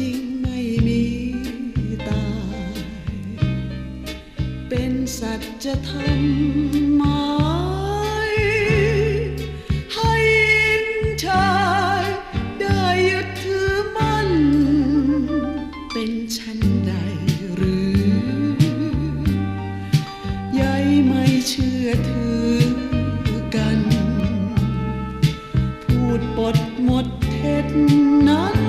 จริงไม่มีตาย เป็นสัจธรรมหมายให้นชายได้ยึดถือมัน เป็นชั้นใดหรือใยไม่เชื่อถือกัน พูดปดหมดเท็จนั้น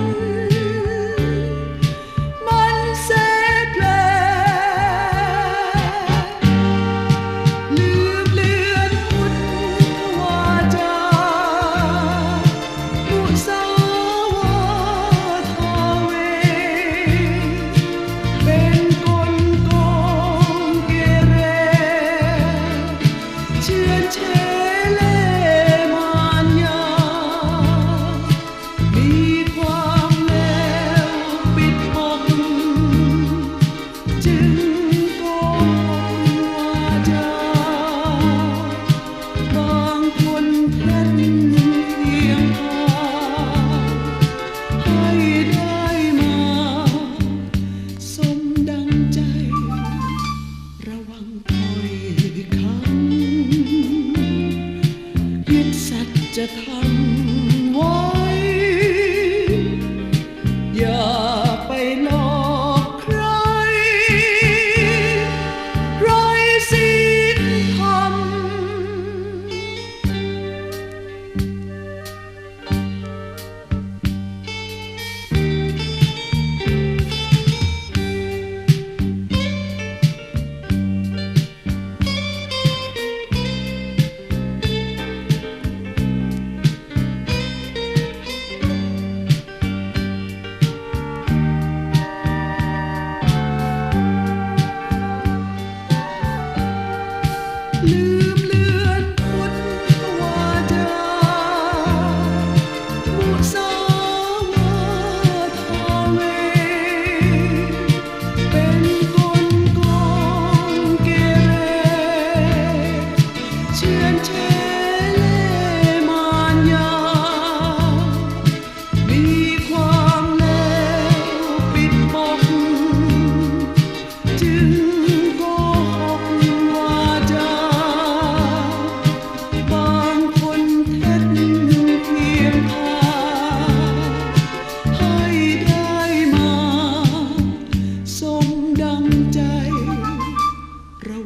这ะ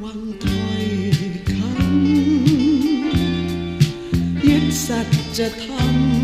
ังถ้อยคำยึดสัจธรรม